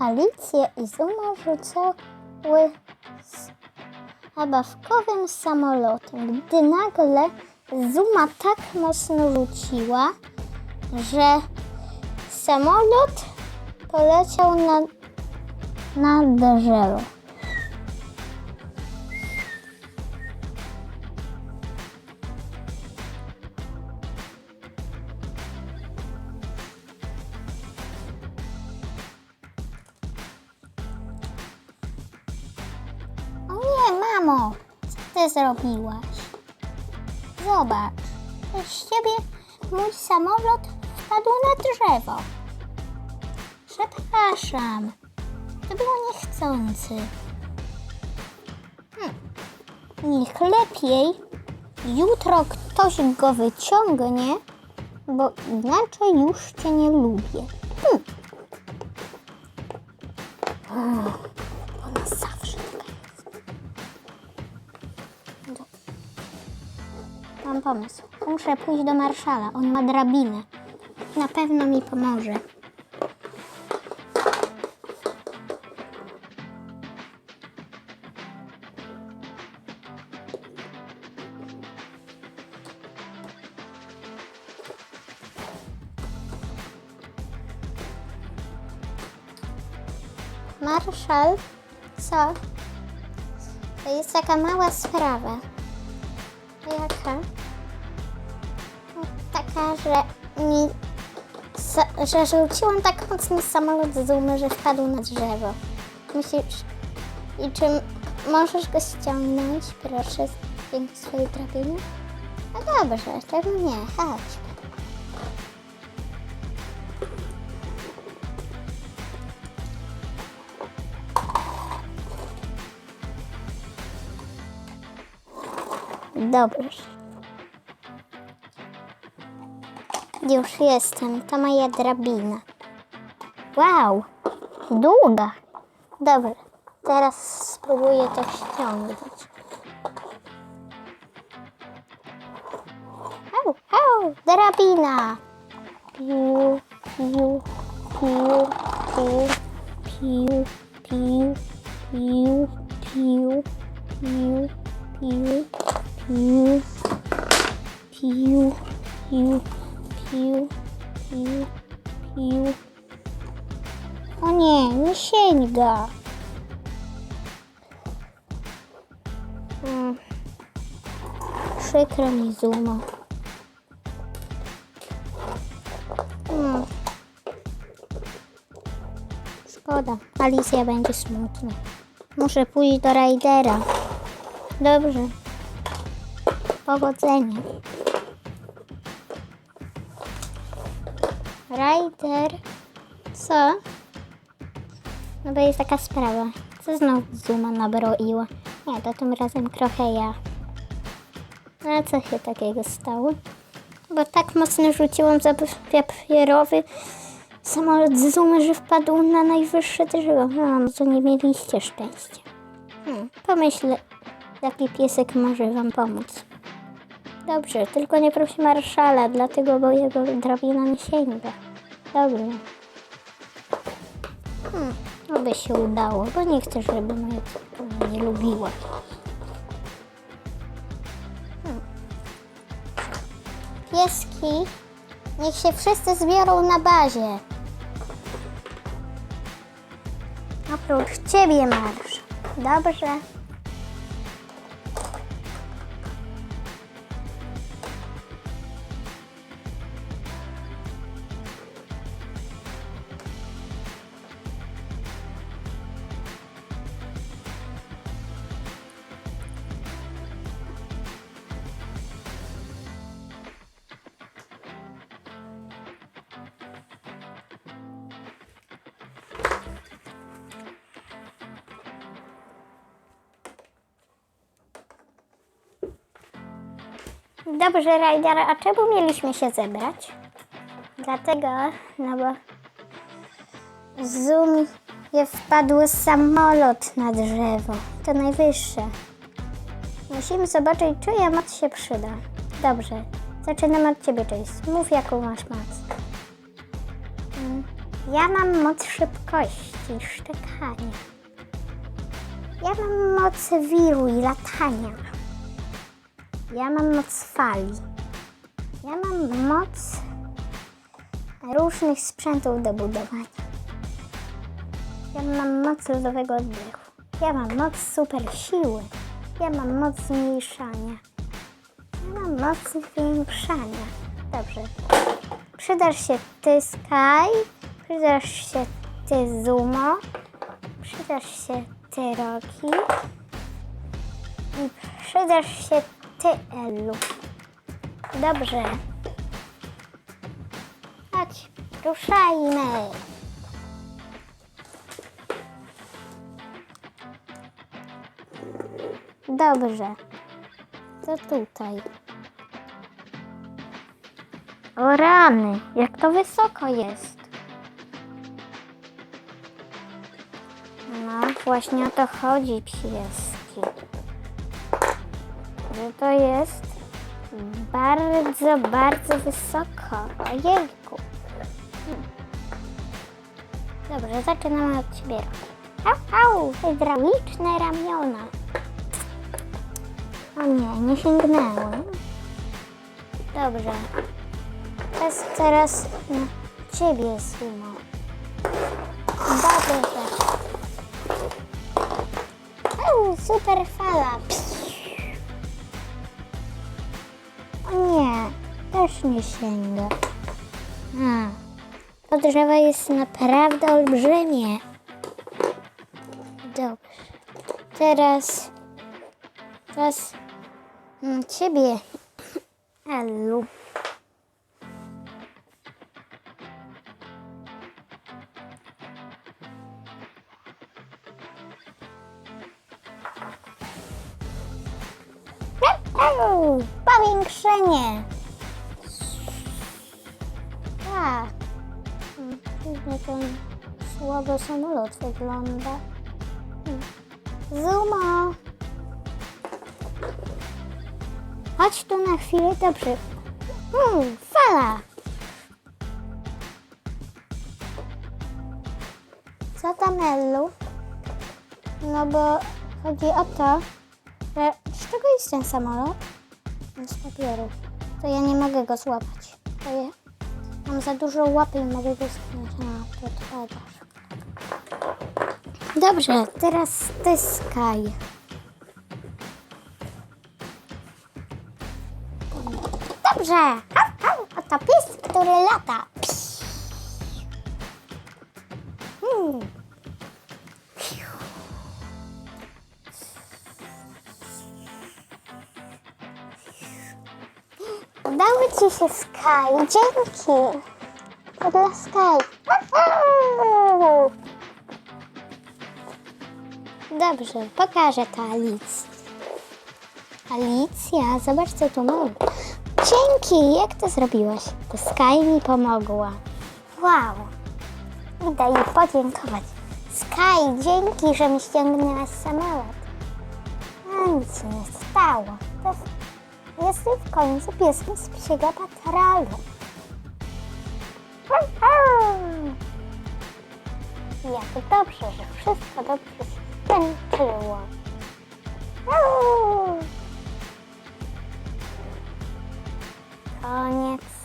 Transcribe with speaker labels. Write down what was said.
Speaker 1: Alicja i Zuma rzucały z zabawkowym samolotem, gdy nagle Zuma tak mocno rzuciła, że samolot poleciał na, na drzewo. Mamo, co ty zrobiłaś? Zobacz, przez ciebie mój samolot wpadł na drzewo. Przepraszam, to było niechcący. Hm. Niech lepiej jutro ktoś go wyciągnie, bo inaczej już cię nie lubię. Mam pomysł. Muszę pójść do marszala. On ma drabinę. Na pewno mi pomoże. Marszal, co? To jest taka mała sprawa. Jaka? Taka, że mi. że rzuciłam tak mocno samolot z dumy, że wpadł na drzewo. Myślisz. I czy możesz go ściągnąć, proszę, dzięki swojej drabinie? No dobrze, czemu nie? Chodź. Dobrze. Już jestem. To moja drabina. Wow, długa. Dobra, teraz spróbuję to ściągnąć. Au, au, drabina. Piu, piu, piu, piu, piu, piu, piu, piu, piu, piu, piu, piu, piu, Mm. Przykro mi, Zumo. Mm. Szkoda, Alicja będzie smutna. Muszę pójść do Rajdera. Dobrze. Powodzenia. Ryder. Co? No bo jest taka sprawa. Co znowu Zuma nabroiła? Nie, to tym razem trochę ja. No a co się takiego stało? Bo tak mocno rzuciłam za papierowy samolot z Zumy, że wpadł na najwyższe drzewo. No, to nie mieliście szczęścia. Hmm, pomyślę, jaki piesek może wam pomóc. Dobrze, tylko nie prosi marszala, dlatego, bo jego drabina nie sięga. Dobrze. Hmm, oby się udało, bo nie chcę, żeby mnie nie lubiła. Hmm. Pieski, niech się wszyscy zbiorą na bazie. Oprócz ciebie, marsz. Dobrze. Dobrze, Ryder, a czemu mieliśmy się zebrać? Dlatego, no bo Zoom je wpadł samolot na drzewo. To najwyższe. Musimy zobaczyć, czyja moc się przyda. Dobrze, zaczynam od ciebie, Chase. Mów, jaką masz moc. Mm, Ja mam moc szybkości, szczekania. Ja mam moc wiru i latania. Ja mam moc fali. Ja mam moc różnych sprzętów do budowania. Ja mam moc lodowego oddechu. Ja mam moc super siły. Ja mam moc zmniejszania. Ja mam moc zwiększania. Dobrze. Przydasz się ty Sky, przydasz się ty Zumo, przydasz się ty Roki i przydasz się ty Elu. Dobrze. Chodź, ruszajmy. Dobrze. To tutaj. O rany, jak to wysoko jest. No, właśnie o to chodzi, pieski. Że to jest bardzo, bardzo wysoko. Ojejku. Dobrze, zaczynamy od ciebie. Au, au, hydrauliczne ramiona. O nie, nie sięgnęłem. Dobrze. Teraz, teraz na ciebie, Sumo. Dobrze. Au, super fala. Nie, też nie sięga. A, to drzewo jest naprawdę olbrzymie. Dobrze. Teraz, teraz na ciebie, Elu. Powiększenie. Tak. Dziwnie ten słabo samolot wygląda. Zumo. Chodź tu na chwilę, dobrze. Hmm, fala. Co tam, Ellu? No bo chodzi o to, że z czego jest ten samolot? Z papieru. To ja nie mogę go złapać. To ja mam za dużo łapy i mogę go sknąć. A, to odpadasz. Dobrze, teraz ty Sky. Dobrze. Au, au, Oto pies, który lata. Hmm. Udało ci się, Sky. Dzięki. To dla Sky. Dobrze, pokażę to Alicji. Alicja, zobacz co tu mam. Dzięki, jak to zrobiłaś? To Sky mi pomogła. Wow. Idę jej podziękować. Sky, dzięki, że mi ściągnęłaś samolot. A nic się nie stało. To Jestem w końcu pieskiem z psiego patrolu. Jak dobrze, że wszystko dobrze się skończyło. Koniec.